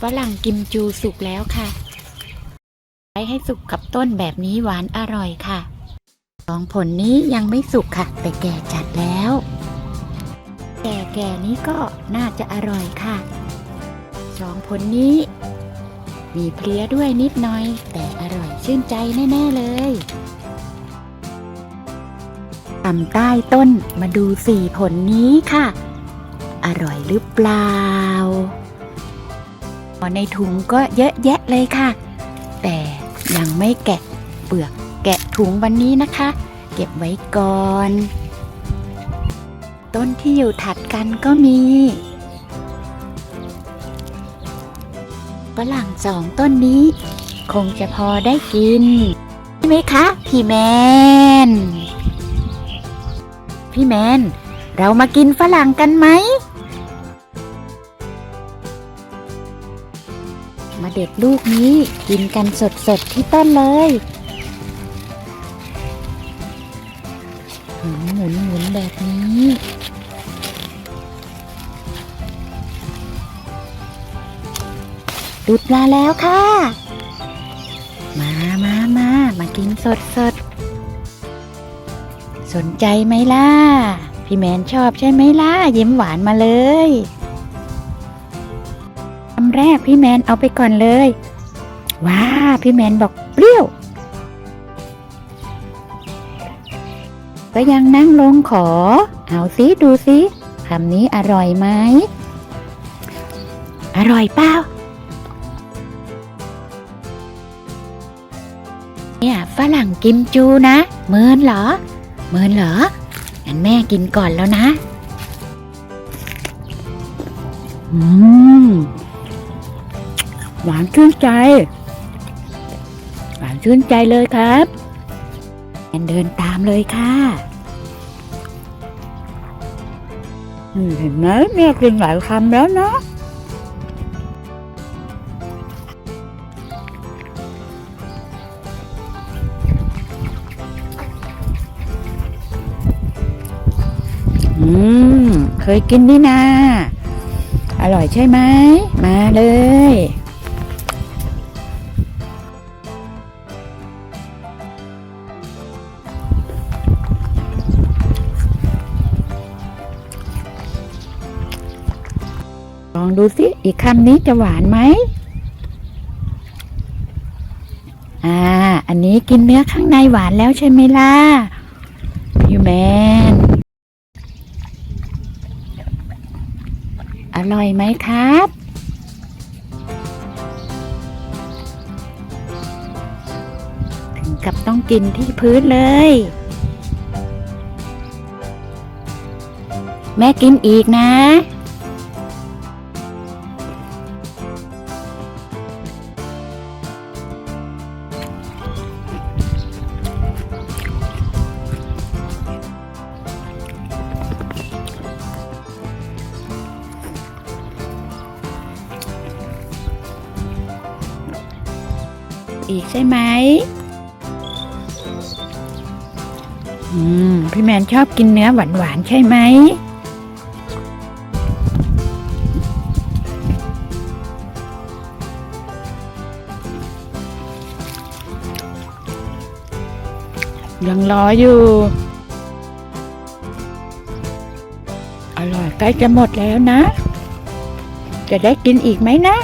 ฝรั่งกิมจูสุกแล้วค่ะ ใช้ให้สุกกับต้นแบบนี้หวานอร่อยค่ะ สองผลนี้ยังไม่สุกค่ะ แต่แก่จัดแล้ว แก่แก่นี้ก็น่าจะอร่อยค่ะ สองผลนี้ มีเพลี้ยด้วยนิดหน่อย แต่อร่อยชื่นใจแน่ ๆ เลยต่ำใต้ต้นมาดูสี่ผลนี้ค่ะ อร่อยหรือเปล่า ในถุงก็เยอะแยะเลยค่ะ แต่ยังไม่แกะเปลือกแกะถุงวันนี้นะคะ เก็บไว้ก่อน ต้นที่อยู่ถัดกันก็มีฝรั่งสองต้นนี้ คงจะพอได้กิน ใช่ไหมคะ พี่แมน พี่แมน เรามากินฝรั่งกันไหม เด็ดลูกนี้กินกันสดๆที่ต้นเลยหมุนหมุนหมุนแบบนี้ดุดมาแล้วค่ะ มามามามากินสดสดๆสนใจไหมล่ะ พี่แมนชอบใช่ไหมล่ะยิ้มหวานมาเลย แรกพี่แมนเอาไปก่อนเลย ว้า พี่แมนบอกเปรี้ยว ก็ยังนั่งลงขอ เอาซิดูซิคำนี้อร่อยไหม อร่อยเปล่า เนี่ยฝรั่งกิมจูนะเมินเหรอ เมินเหรองั้นแม่กินก่อนแล้วนะ อืม หวานชื่นใจ หวานชื่นใจเลยครับแอนเดินตามเลยค่ะเห็นไหมแม่กินหลายคำแล้วเนาะอืม เคยกินนี่นา อร่อยใช่ไหม มาเลย ลองดูสิอีกคำนี้จะหวานไหมอ่า อันนี้กินเนื้อข้างในหวานแล้วใช่ไหมล่ะยูแมนอร่อยไหมครับถึงกับต้องกินที่พื้นเลย แม่กินอีกนะ อีกใช่ไหมอืม พี่แมนชอบกินเนื้อหวานๆใช่ไหมยังรออยู่ อร่อยใกล้จะหมดแล้วนะ จะได้กินอีกไหมนะ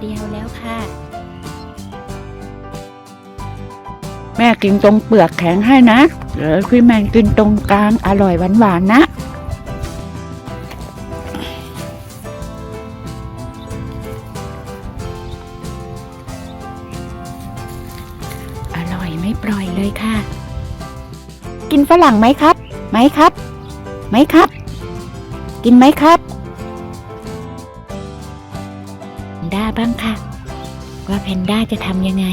เดียวแล้วค่ะ แม่กินตรงเปลือกแข็งให้นะเดี๋ยวพี่แมนกินตรงกลางอร่อยหวานๆนะอร่อยไม่ปล่อยเลยค่ะ กินฝรั่งไหมครับ ไหมครับ ไหมครับ กินไหมครับ บ้างค่ะ ว่าแพนด้าจะทำยังไง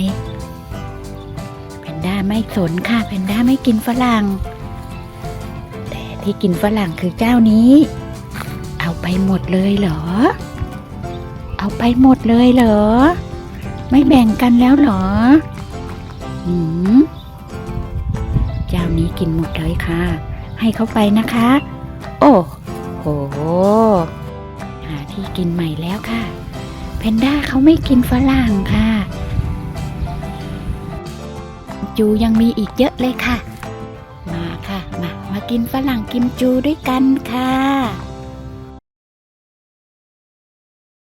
แพนด้าด้าไม่สนค่ะแพนด้าไม่กินฝรั่ง แต่ที่กินฝรั่งคือเจ้านี้ เอาไปหมดเลยเหรอ เอาไปหมดเลยเหรอ ไม่แบ่งกันแล้วเหรอหืมเจ้านี้กินหมดเลยค่ะ ให้เขาไปนะคะ โอ้โหหาที่กินใหม่แล้วค่ะ แพนด้าเขาไม่กินฝรั่งค่ะจูยังมีอีกเยอะเลยค่ะ มาค่ะ มา มากินฝรั่งกิมจูด้วยกันค่ะ